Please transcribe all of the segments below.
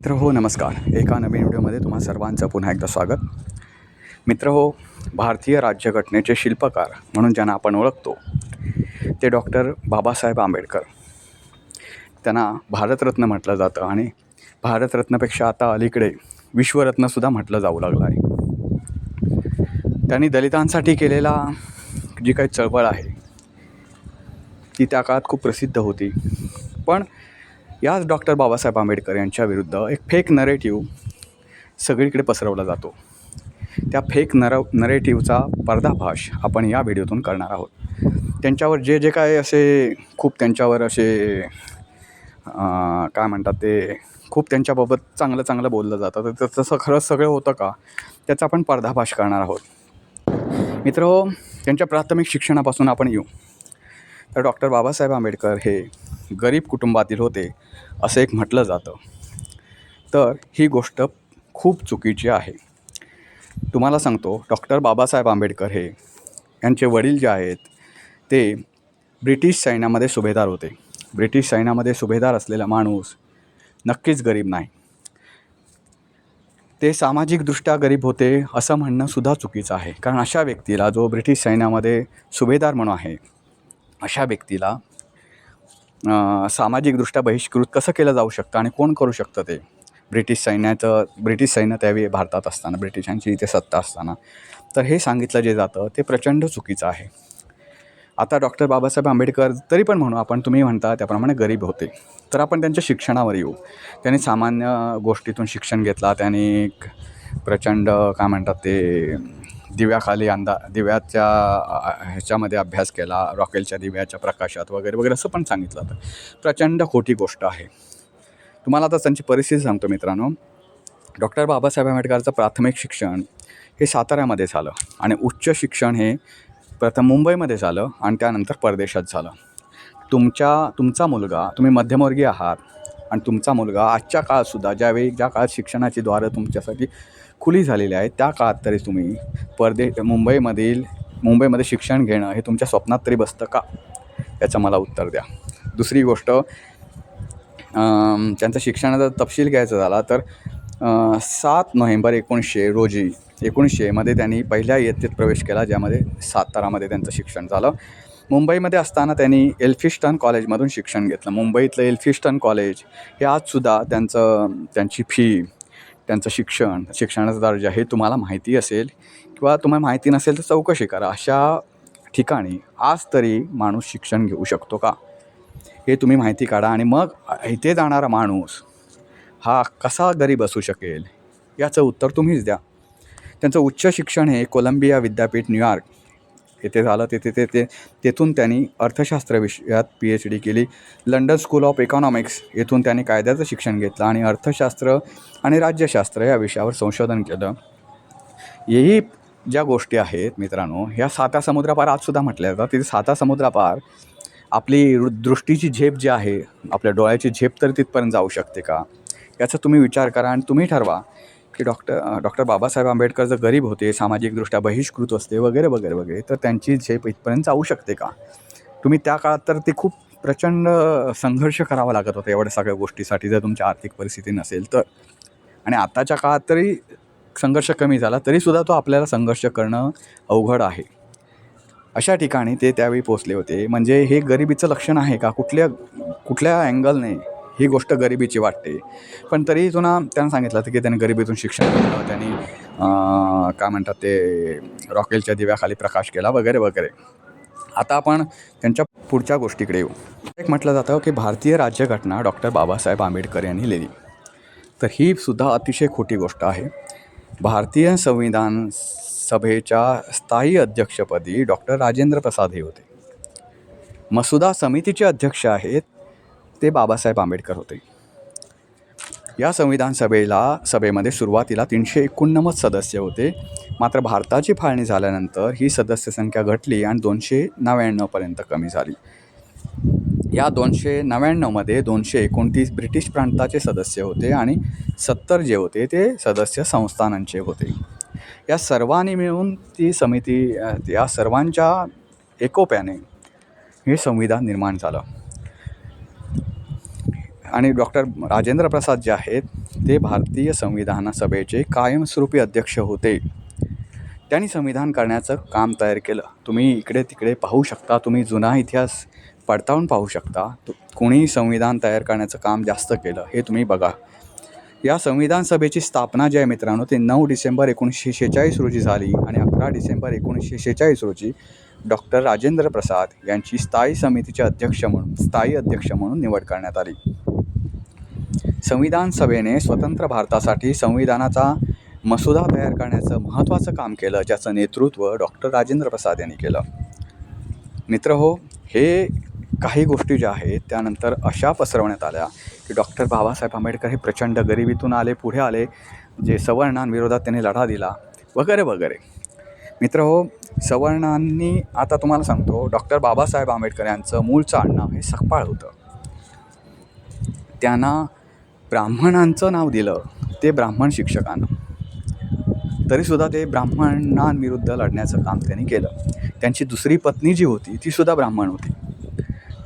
मित्र हो नमस्कार. एका नवीन व्हिडिओमध्ये तुम्हा सर्वांचं पुन्हा एकदा स्वागत. मित्र हो भारतीय राज्यघटनेचे शिल्पकार म्हणून ज्यांना आपण ओळखतो ते डॉक्टर बाबासाहेब आंबेडकर. त्यांना भारतरत्न म्हटलं जातं आणि भारतरत्नपेक्षा आता अलीकडे विश्वरत्नसुद्धा म्हटलं जाऊ लागलं आहे. त्यांनी दलितांसाठी केलेला जी काही चळवळ आहे ती त्या काळात खूप प्रसिद्ध होती. पण याच डॉक्टर बाबासाहेब आंबेडकर यांच्या विरुद्ध एक फेक नरेटिव्ह सगळीकडे पसरवला जातो. त्या फेक नर नरेटिव्हचा पर्दाभाष आपण या व्हिडिओतून करणार आहोत. त्यांच्यावर जे जे काय असे खूप त्यांच्यावर असे काय म्हणतात ते खूप त्यांच्याबाबत चांगलं चांगलं बोललं जातं. तर तसं खरंच सगळं होतं का? त्याचा आपण पर्दाभाष करणार आहोत. मित्र हो, त्यांच्या प्राथमिक शिक्षणापासून आपण येऊ. तर डॉक्टर बाबासाहेब आंबेडकर हे गरीब कुटुंबातील होते असं एक म्हटलं जातं. तर ही गोष्ट खूप चुकीची आहे. तुम्हाला सांगतो डॉक्टर बाबासाहेब आंबेडकर हे यांचे वडील जे आहेत ते ब्रिटिश सैन्यामध्ये सुभेदार होते. ब्रिटिश सैन्यामध्ये सुभेदार असलेला माणूस नक्कीच गरीब नाही. ते सामाजिकदृष्ट्या गरीब होते असं म्हणणंसुद्धा चुकीचं आहे. कारण अशा व्यक्तीला जो ब्रिटिश सैन्यामध्ये सुभेदार म्हणून आहे अशा व्यक्तीला सामाजिकदृष्ट्या बहिष्कृत कसं केलं जाऊ शकतं आणि कोण करू शकतं ते? ब्रिटिश सैन्याचं ब्रिटिश सैन्य त्यावेळी भारतात असताना ब्रिटिशांची इथे सत्ता असताना. तर हे सांगितलं जे जातं ते प्रचंड चुकीचं आहे. आता डॉक्टर बाबासाहेब आंबेडकर तरी पण म्हणू आपण तुम्ही म्हणता त्याप्रमाणे गरीब होते. तर आपण त्यांच्या शिक्षणावर येऊ. त्यांनी सामान्य गोष्टीतून शिक्षण घेतला त्यांनी प्रचंड काय म्हणतात ते दिव्याखाली अंदा दिव्याच्या ह्याच्यामध्ये अभ्यास केला रॉकेलच्या दिव्याच्या प्रकाशात वगैरे वगैरे असं पण सांगितलं होतं. प्रचंड खोटी गोष्ट आहे. तुम्हाला आता त्यांची परिस्थिती सांगतो मित्रांनो. डॉक्टर बाबासाहेब आंबेडकरचं प्राथमिक शिक्षण हे साताऱ्यामध्ये झालं आणि उच्च शिक्षण हे प्रथम मुंबईमध्ये झालं आणि त्यानंतर परदेशात झालं. तुमच्या तुमचा मुलगा तुम्ही मध्यमवर्गीय आहात आणि तुमचा मुलगा आजच्या काळातसुद्धा ज्यावेळी ज्या काळात शिक्षणाची द्वारं तुमच्यासाठी खुली झालेली आहे त्या काळात तरी तुम्ही परदे मुंबईमधील मुंबईमध्ये शिक्षण घेणं हे तुमच्या स्वप्नात तरी बसतं का? याचं मला उत्तर द्या. दुसरी गोष्ट त्यांचं त्यांचा शिक्षणाचा तपशील घ्यायचा झाला तर सात नोव्हेंबर एकोणीसशे रोजी एकोणीसशेमध्ये त्यांनी पहिल्या इयत्तेत प्रवेश केला ज्यामध्ये सातारामध्ये त्यांचं शिक्षण झालं. मुंबईमध्ये असताना त्यांनी एल्फिस्टन कॉलेजमधून शिक्षण घेतलं. मुंबईतलं एल्फिस्टन कॉलेज हे आजसुद्धा त्यांचं त्यांची फी त्यांचं शिक्षण शिक्षणाचा दर्जा हे तुम्हाला माहिती असेल किंवा तुम्हाला माहिती नसेल तर चौकशी करा. अशा ठिकाणी आज तरी माणूस शिक्षण घेऊ शकतो का? हे तुम्ही माहिती काढा आणि मग इथे जाणारा माणूस हा कसा गरीब असू शकेल? याचं उत्तर तुम्हीच द्या. त्यांचं उच्च शिक्षण हे कोलंबिया विद्यापीठ न्यूयॉर्क येथे झालं. तेथे ते ते तेथून त्यांनी अर्थशास्त्र विषयात पी एच डी केली. लंडन स्कूल ऑफ इकॉनॉमिक्स येथून त्यांनी कायद्याचं शिक्षण घेतलं आणि अर्थशास्त्र आणि राज्यशास्त्र या विषयावर संशोधन केलं. हेही ज्या गोष्टी आहेत मित्रांनो ह्या साता समुद्रापार आजसुद्धा म्हटल्या जातात. तिथे साता समुद्रापार आपली रु- दृष्टीची झेप जी आहे आपल्या डोळ्याची झेप तर तिथपर्यंत जाऊ शकते का? याचा तुम्ही विचार करा आणि तुम्ही ठरवा. की डॉक्टर डॉक्टर बाबासाहेब आंबेडकर जर गरीब होते सामाजिकदृष्ट्या बहिष्कृत असते वगैरे वगैरे वगैरे तर त्यांची झेप इथपर्यंत जाऊ शकते का? तुम्ही त्या काळात तर ते खूप प्रचंड संघर्ष करावा लागत होता एवढ्या सगळ्या गोष्टीसाठी जर तुमची आर्थिक परिस्थिती नसेल तर. आणि आताच्या काळात तरी संघर्ष कमी झाला तरीसुद्धा तो आपल्याला संघर्ष करणं अवघड आहे. अशा ठिकाणी ते त्यावेळी पोचले होते. म्हणजे हे गरिबीचं लक्षण आहे का? कुठल्या कुठल्या अँगलने ही गोष्ट गरिबीची वाटते. पण तरी जुना त्यांना सांगितलं होतं की त्यांनी गरिबीतून शिक्षण घेतलं. त्यांनी काय म्हणतात ते रॉकेलच्या दिव्याखाली प्रकाश केला वगैरे वगैरे. आता आपण त्यांच्या पुढच्या गोष्टीकडे येऊ. एक म्हटलं जातं की भारतीय राज्यघटना डॉक्टर बाबासाहेब आंबेडकर यांनी लिहिली. तर ही सुद्धा अतिशय खोटी गोष्ट आहे. भारतीय संविधान सभेच्या स्थायी अध्यक्षपदी डॉक्टर राजेंद्र प्रसाद हे होते. मसुदा समितीचे अध्यक्ष आहेत ते बाबासाहेब आंबेडकर होते. या संविधान सभेला सभेमध्ये सुरुवातीला तीनशे एकोणनव्वद सदस्य होते. मात्र भारताची फाळणी झाल्यानंतर ही सदस्य संख्या घटली आणि दोनशे नव्याण्णवपर्यंत कमी झाली. या दोनशे नव्याण्णवमध्ये दोनशे एकोणतीस ब्रिटिश प्रांताचे सदस्य होते आणि सत्तर जे होते ते सदस्य संस्थानांचे होते. या सर्वांनी मिळून ती समिती या सर्वांच्या एकोप्याने हे संविधान निर्माण झालं. आणि डॉक्टर राजेंद्र प्रसाद जे आहेत ते भारतीय संविधान सभेचे कायमस्वरूपी अध्यक्ष होते. त्यांनी संविधान करण्याचं काम तयार केलं. तुम्ही इकडे तिकडे पाहू शकता तुम्ही जुना इतिहास पडताळून पाहू शकता. तु- कोणी संविधान तयार करण्याचं काम जास्त केलं हे तुम्ही बघा. या संविधान सभेची स्थापना जी आहे मित्रांनो ते नऊ डिसेंबर एकोणीसशे शेहेचाळीस रोजी झाली आणि अकरा डिसेंबर एकोणीसशे शेहेचाळीस रोजी डॉक्टर राजेंद्र प्रसाद यांची स्थायी समितीचे अध्यक्ष म्हणून स्थायी अध्यक्ष म्हणून निवड करण्यात आली. संविधान सभेने स्वतंत्र भारतासाठी संविधानाचा मसुदा तयार करण्याचं महत्त्वाचं काम केलं ज्याचं नेतृत्व डॉक्टर राजेंद्र प्रसाद यांनी केलं. मित्र हो हे काही गोष्टी ज्या आहेत त्यानंतर अशा पसरवण्यात आल्या की डॉक्टर बाबासाहेब आंबेडकर हे प्रचंड गरिबीतून आले पुढे आले जे सवर्णांविरोधात त्यांनी लढा दिला वगैरे वगैरे. मित्र हो सवर्णांनी आता तुम्हाला सांगतो डॉक्टर बाबासाहेब आंबेडकर यांचं मूळचं आडनाव हे सकपाळ होतं. त्यांना ब्राह्मणांचं नाव दिलं ते ब्राह्मण शिक्षकांना. तरीसुद्धा ते ब्राह्मणांविरुद्ध लढण्याचं काम त्यांनी केलं. त्यांची दुसरी पत्नी जी होती तीसुद्धा ब्राह्मण होती.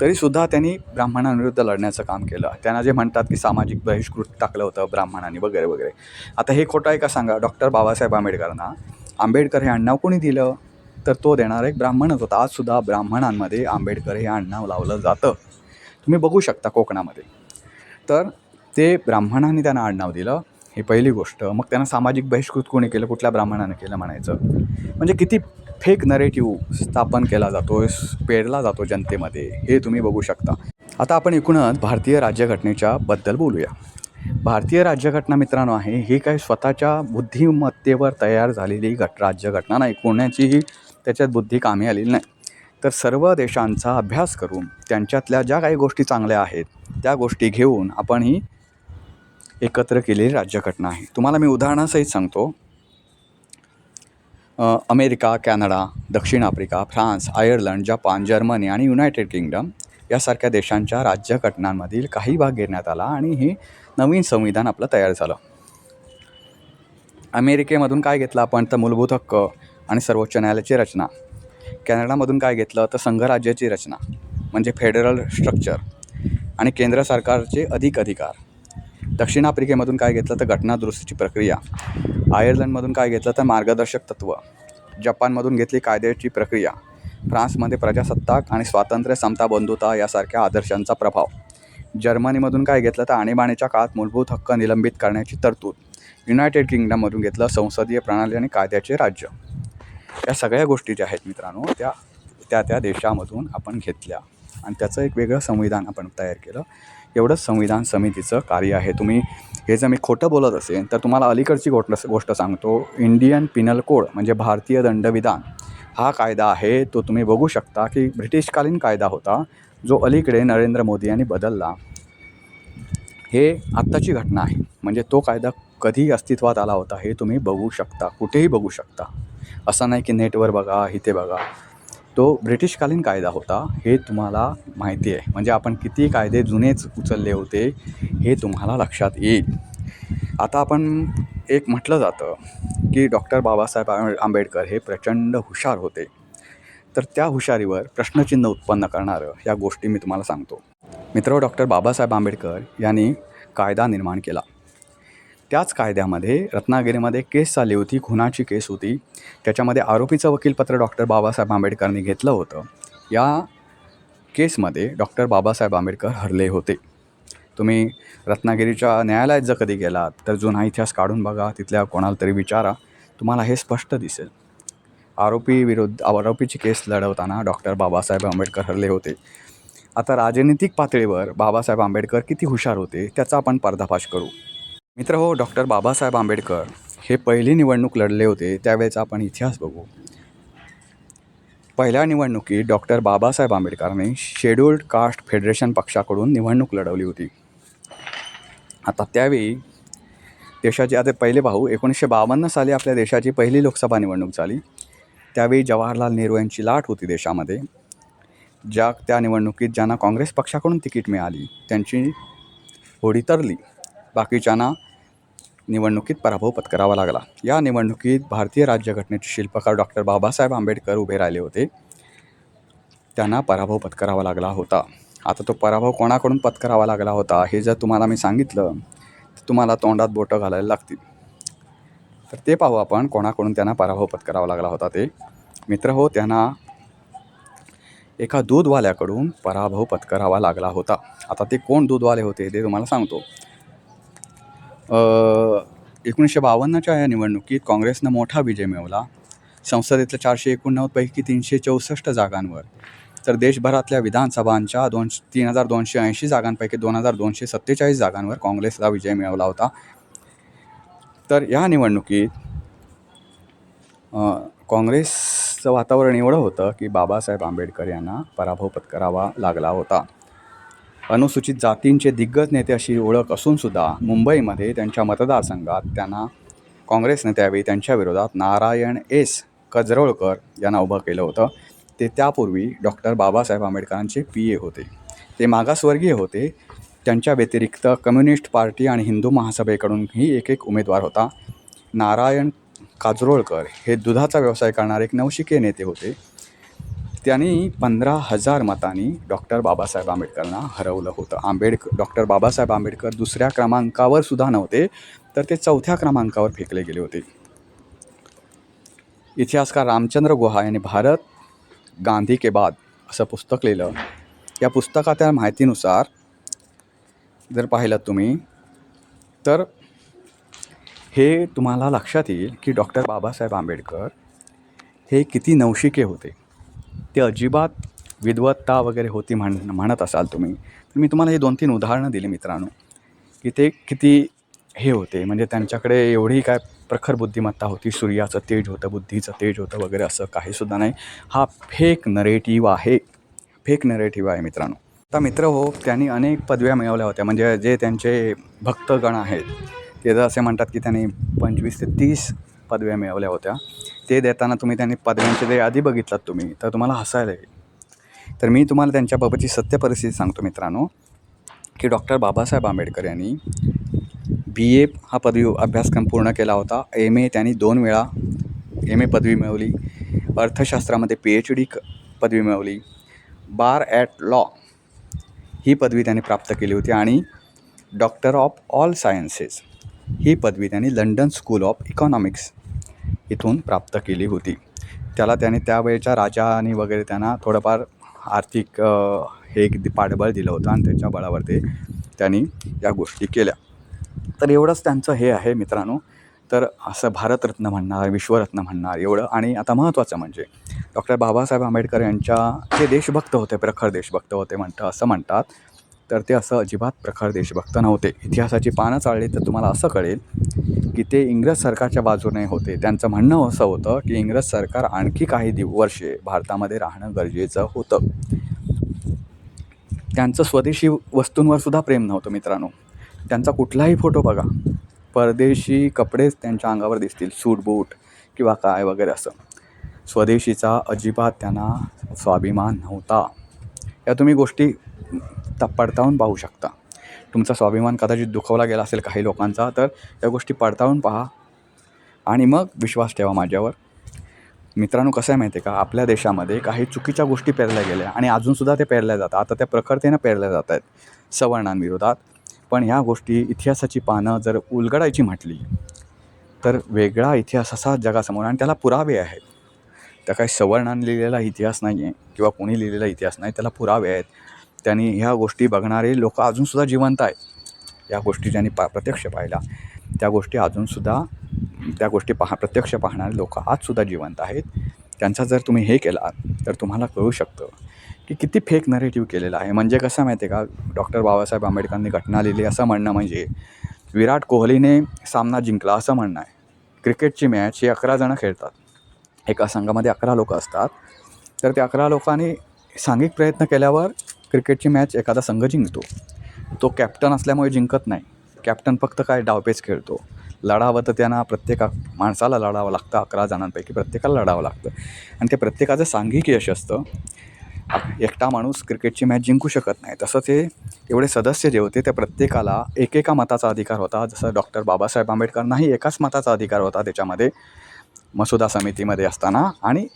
तरीसुद्धा त्यांनी ब्राह्मणांविरुद्ध लढण्याचं काम केलं. त्यांना जे म्हणतात की सामाजिक बहिष्कृत टाकलं होतं ब्राह्मणांनी वगैरे वगैरे. आता हे खोटं आहे का सांगा? डॉक्टर बाबासाहेब आंबेडकरांना. आंबेडकर हे आडनाव कोणी दिलं तर तो देणारा एक ब्राह्मणच होता. आजसुद्धा ब्राह्मणांमध्ये आंबेडकर हे आडनाव लावलं जातं. तुम्ही बघू शकता कोकणामध्ये. तर ते ब्राह्मणांनी त्यांना आडनाव दिलं. ही पहिली गोष्ट. मग त्यांना सामाजिक बहिष्कृत कोणी केलं? कुठल्या ब्राह्मणानं केलं म्हणायचं? म्हणजे किती फेक नरेटिव्ह स्थापन केला जातो पेरला जातो जनतेमध्ये हे तुम्ही बघू शकता. आता आपण एकूणच भारतीय राज्यघटनेच्या बद्दल बोलूया. भारतीय राज्यघटना मित्रांनो आहे ही काही स्वतःच्या बुद्धिमत्तेवर तयार झालेली घट राज्यघटना नाही. कोणाचीही त्याच्यात बुद्धी कामी आलेली नाही. तर सर्व देशांचा अभ्यास करून त्यांच्यातल्या ज्या काही गोष्टी चांगल्या आहेत त्या गोष्टी घेऊन आपण ही एकत्र केलेली राज्यघटना आहे. तुम्हाला मी उदाहरणासहित सांगतो. अमेरिका कॅनडा दक्षिण Africa France Ireland Japan Germany आणि युनायटेड किंगडम यासारख्या देशांच्या राज्यघटनांमधील काही भाग घेण्यात आला आणि हे नवीन संविधान आपलं तयार झालं. अमेरिकेमधून काय घेतलं आपण तर मूलभूत हक्क आणि सर्वोच्च न्यायालयाची रचना. कॅनडामधून काय घेतलं तर संघराज्याची रचना म्हणजे फेडरल स्ट्रक्चर आणि केंद्र सरकारचे अधिक अधिकार. दक्षिण आफ्रिकेमधून काय घेतलं तर घटना दुरुस्तीची प्रक्रिया. आयर्लंडमधून काय घेतलं तर मार्गदर्शक तत्त्व जपानमधून घेतली कायद्याची प्रक्रिया. फ्रान्समध्ये प्रजासत्ताक आणि स्वातंत्र्य समता बंधुता यासारख्या आदर्शांचा प्रभाव. जर्मनीमधून काय घेतलं तर आणीबाणीच्या काळात मूलभूत हक्क निलंबित करण्याची तरतूद. युनायटेड किंगडममधून घेतलं संसदीय प्रणाली आणि कायद्याचे राज्य. या सगळ्या गोष्टी ज्या आहेत मित्रांनो त्या त्या त्या देशामधून आपण घेतल्या. आणि त्याचं एक वेगळं संविधान आपण तयार केलं. एवढंच संविधान समितीचं कार्य आहे. तुम्ही हे जर मी खोटं बोलत असेल तर तुम्हाला अलीकडची गोट गोष्ट सांगतो. इंडियन पिनल कोड म्हणजे भारतीय दंडविधान हा कायदा आहे. तो तुम्ही बघू शकता की ब्रिटिशकालीन कायदा होता जो अलीकडे नरेंद्र मोदी यांनी बदलला. हे आत्ताची घटना आहे. म्हणजे तो कायदा कधी अस्तित्वात आला होता हे तुम्ही बघू शकता. कुठेही बघू शकता. असं नाही की नेटवर बघा इथे बघा. तो ब्रिटिशकालीन कायदा होता हे तुम्हाला माहिती आहे. म्हणजे आपण किती कायदे जुनेच उचलले होते हे तुम्हाला लक्षात येईल. आता आपण एक म्हटलं जातं की डॉक्टर बाबासाहेब आंबेडकर हे प्रचंड हुशार होते. तर त्या हुशारीवर प्रश्नचिन्ह उत्पन्न करणारं या गोष्टी मी तुम्हाला सांगतो. मित्र डॉक्टर बाबासाहेब आंबेडकर यांनी कायदा निर्माण केला. त्याच कायद्यामध्ये रत्नागिरीमध्ये केस चालली होती खुनाची केस होती. त्याच्यामध्ये आरोपीचं वकीलपत्र डॉक्टर बाबासाहेब आंबेडकरांनी घेतलं होतं. या केसमध्ये डॉक्टर बाबासाहेब आंबेडकर हरले होते. तुम्ही रत्नागिरीच्या न्यायालयात जर कधी गेलात तर जुना इतिहास काढून बघा तिथल्या कोणाला तरी विचारा. तुम्हाला हे स्पष्ट दिसेल. आरोपी विरुद्ध आरोपीची केस लढवताना डॉक्टर बाबासाहेब आंबेडकर हरले होते. आता राजनीतिक पातळीवर बाबासाहेब आंबेडकर किती हुशार होते त्याचा आपण पर्दाफाश करू. मित्र हो डॉक्टर बाबासाहेब आंबेडकर हे पहिली निवडणूक लढले होते त्यावेळेचा आपण इतिहास बघू. पहिल्या निवडणुकीत डॉक्टर बाबासाहेब आंबेडकरांनी शेड्युल्ड कास्ट फेडरेशन पक्षाकडून निवडणूक लढवली होती. आता त्यावेळी देशाचे आता पहिले भाऊ एकोणीसशे बावन्न साली आपल्या देशाची पहिली लोकसभा निवडणूक झाली. त्यावेळी जवाहरलाल नेहरू यांची लाट होती देशामध्ये ज्या त्या निवडणुकीत ज्यांना काँग्रेस पक्षाकडून तिकीट मिळाली त्यांची होडी तरली. बाकीच्यांना निवडणुकीत पराभव पत्करावा लागला. या निवडणुकीत भारतीय राज्यघटनेचे शिल्पकार डॉक्टर बाबासाहेब आंबेडकर उभे राहिले होते. त्यांना पराभव पत्करावा लागला होता. आता तो पराभव कोणाकडून पत्करावा लागला होता हे जर तुम्हाला मी सांगितलं तर तुम्हाला तोंडात बोटं घालायला लागतील. तर ते पाहू आपण कोणाकडून त्यांना पराभव पत्करावा लागला होता ते. मित्र हो त्यांना एका दूधवाल्याकडून पराभव पत्करावा लागला होता. आता ते कोण दूधवाले होते ते तुम्हाला सांगतो. एकोणीसशे बावन्नच्या या निवडणुकीत काँग्रेसनं मोठा विजय मिळवला. संसदेतल्या चारशे एकोणनव्वदपैकी तीनशे चौसष्ट जागांवर. तर देशभरातल्या विधानसभांच्या दोन तीन हजार दोनशे ऐंशी जागांपैकी दोन हजार दोनशे सत्तेचाळीस जागांवर काँग्रेसला विजय मिळवला होता. तर या निवडणुकीत काँग्रेसचं वातावरण एवढं होतं की बाबासाहेब आंबेडकर यांना पराभव पत्करावा लागला होता. अनुसूचित जातींचे दिग्गज नेते अशी ओळख असूनसुद्धा मुंबईमध्ये त्यांच्या मतदारसंघात त्यांना काँग्रेसने त्यावेळी त्यांच्या विरोधात नारायण एस. कजरोळकर यांना उभं केलं होतं. ते त्यापूर्वी डॉक्टर बाबासाहेब आंबेडकरांचे पी ए होते. ते मागासवर्गीय होते. त्यांच्या व्यतिरिक्त कम्युनिस्ट पार्टी आणि हिंदू महासभेकडूनही एक एक उमेदवार होता. नारायण काजरोळकर हे दुधाचा व्यवसाय करणारे एक नवशिके नेते होते. त्यांनी पंधरा हजार मतांनी डॉक्टर बाबासाहेब आंबेडकरांना हरवलं होतं. आंबेडकर डॉक्टर बाबासाहेब आंबेडकर दुसऱ्या क्रमांकावर सुद्धा नव्हते तर ते चौथ्या क्रमांकावर फेकले गेले होते. इतिहासकार रामचंद्र गुहा यांनी भारत गांधी के बाद असं पुस्तक लिहिलं. या पुस्तकाच्या माहितीनुसार जर पाहिलं तुम्ही तर हे तुम्हाला लक्षात येईल की डॉक्टर बाबासाहेब आंबेडकर हे किती नवशिके होते. ते अजिबात विद्वत्ता वगैरे होती म्हण म्हणत असाल तुम्ही. तर मी तुम्हाला हे दोन तीन उदाहरणं दिली मित्रांनो की ते किती हे होते. म्हणजे त्यांच्याकडे एवढी काय प्रखर बुद्धिमत्ता होती. सूर्याचं तेज होतं बुद्धीचं तेज होतं वगैरे असं काहीसुद्धा नाही. हा फेक नरेटिव्ह आहे. फेक नरेटिव्ह आहे मित्रांनो. आता मित्र हो त्यांनी अनेक पदव्या मिळवल्या होत्या. म्हणजे जे त्यांचे भक्तगण आहेत ते जर असे म्हणतात की त्यांनी पंचवीस ते तीस पदव्या मिळवल्या होत्या. ते देताना तुम्ही त्यांनी पदव्यांचे जे आधी बघितलात तुम्ही तर तुम्हाला हसायला येईल. तर मी तुम्हाला त्यांच्याबाबतची सत्य परिस्थिती सांगतो मित्रांनो की डॉक्टर बाबासाहेब आंबेडकर यांनी बी ए हा पदवी अभ्यासक्रम पूर्ण केला होता. एम ए त्यांनी दोन वेळा एम ए पदवी मिळवली. अर्थशास्त्रामध्ये पी एच डी पदवी मिळवली. बार ॲट लॉ ही पदवी त्यांनी प्राप्त केली होती. आणि डॉक्टर ऑफ ऑल सायन्सेस ही पदवी त्यांनी लंडन स्कूल ऑफ इकॉनॉमिक्स इथून प्राप्त केली होती. त्याला त्याने त्यावेळेच्या राजाने वगैरे त्यांना थोडंफार आर्थिक हे एक पाठबळ दिलं होतं आणि त्याच्या बळावर ते त्यांनी या गोष्टी केल्या. तर एवढंच त्यांचं हे आहे मित्रांनो. तर असं भारतरत्न म्हणणार विश्वरत्न म्हणणार एवढं. आणि आता महत्त्वाचं म्हणजे डॉक्टर बाबासाहेब आंबेडकर यांच्या जे देशभक्त होते प्रखर देशभक्त होते म्हणतं असं म्हणतात. तर ते असं अजिबात प्रखर देशभक्त नव्हते इतिहासाची पानं चाळली तर तुम्हाला असं कळेल की ते इंग्रज सरकारच्या बाजूने होते. त्यांचं म्हणणं असं होतं की इंग्रज सरकार आणखी काही दिव वर्षे भारतामध्ये राहणं गरजेचं होतं. त्यांचं स्वदेशी वस्तूंवर सुद्धा प्रेम नव्हतं मित्रांनो. त्यांचा कुठलाही फोटो बघा. परदेशी कपडेच त्यांच्या अंगावर दिसतील. सूट बूट किंवा काय वगैरे असं. स्वदेशीचा अजिबात त्यांना स्वाभिमान नव्हता. या तुम्ही गोष्टी ता पडताळून पाहू शकता. तुमचा स्वाभिमान कदाचित दुखवला गेला असेल काही लोकांचा तर या गोष्टी पडताळून पहा. आणि मग विश्वास ठेवा माझ्यावर. मित्रांनो कसं आहे माहिती आहे का? आपल्या देशामध्ये काही चुकीच्या गोष्टी पेरल्या गेल्या आणि अजूनसुद्धा ते पेरल्या जातात. आता त्या प्रखरतेनं पेरल्या जात आहेत सवर्णांविरोधात. पण ह्या गोष्टी इतिहासाची पानं जर उलगडायची म्हटली तर वेगळा इतिहास असा जगासमोर आणि त्याला पुरावे आहेत. त्या काही सवर्णांनी लिहिलेला इतिहास नाही आहे किंवा कोणी लिहिलेला इतिहास नाही त्याला पुरावे आहेत. त्यांनी ह्या गोष्टी बघणारे लोक अजूनसुद्धा जिवंत आहेत. या गोष्टी ज्यांनी पा प्रत्यक्ष पाहिल्या त्या गोष्टी अजूनसुद्धा त्या गोष्टी पहा प्रत्यक्ष पाहणारे लोक आजसुद्धा जिवंत आहेत. त्यांचा जर तुम्ही हे केला तर तुम्हाला कळू शकतं की किती फेक नरेटिव्ह केलेला आहे. म्हणजे कसं माहिती आहे का डॉक्टर बाबासाहेब आंबेडकरांनी घटना लिहिली असं म्हणणं म्हणजे विराट कोहलीने सामना जिंकला असं म्हणणं आहे. क्रिकेटची मॅच ही अकरा जणं खेळतात. एका संघामध्ये अकरा लोक असतात. तर त्या अकरा लोकांनी सांघिक प्रयत्न केल्यावर क्रिकेटची मॅच एखादा संघ जिंकतो. तो कॅप्टन असल्यामुळे जिंकत नाही. कॅप्टन फक्त काय डावपेच खेळतो. लढावं तर त्यांना प्रत्येका माणसाला लढावं लागतं अकरा जणांपैकी प्रत्येकाला लढावं लागतं. आणि ते प्रत्येकाचं सांघिक यश असतं. एकटा माणूस क्रिकेटची मॅच जिंकू शकत नाही. तसं ते एवढे सदस्य जे होते त्या प्रत्येकाला एकेका मताचा अधिकार होता. जसं डॉक्टर बाबासाहेब आंबेडकरांनाही एकाच मताचा अधिकार होता त्याच्यामध्ये. मसुदा समितीमध्ये असताना आणि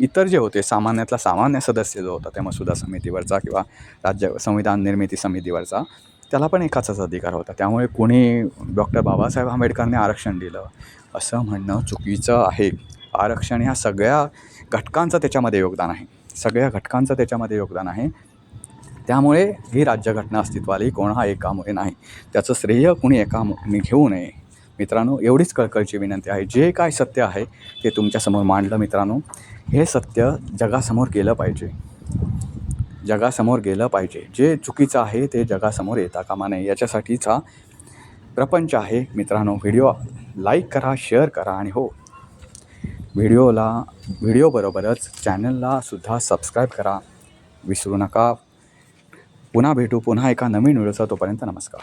इतर जे होते सामान्यातला सामान्य सदस्य जो होता त्या मसुदा समितीवरचा किंवा राज्य संविधान निर्मिती समितीवरचा त्याला पण एकाचाच अधिकार होता. त्यामुळे कोणी डॉक्टर बाबासाहेब आंबेडकरने आरक्षण दिलं असं म्हणणं चुकीचं आहे. आरक्षण ह्या सगळ्या घटकांचं त्याच्यामध्ये योगदान आहे. सगळ्या घटकांचं त्याच्यामध्ये योगदान आहे. त्यामुळे ही राज्यघटना अस्तित्वात कोणा एकामुळे नाही. त्याचं श्रेय कुणी एकाने घेऊ नये मित्रांनो एवढीच कळकळची विनंती आहे. जे काय सत्य आहे ते तुमच्यासमोर मांडलं मित्रांनो. हे सत्य जगासमोर गेलं पाहिजे. जगासमोर गेलं पाहिजे. जे चुकीचं आहे ते जगासमोर येता. कामा नये. याच्यासाठीचा प्रपंच आहे मित्रांनो. व्हिडिओ लाईक करा शेअर करा आणि हो. व्हिडिओला व्हिडिओबरोबरच चॅनलला सुद्धा सबस्क्राईब करा. विसरू नका. पुन्हा भेटू. पुन्हा एका नवीन व्हिडिओचा तोपर्यंत नमस्कार.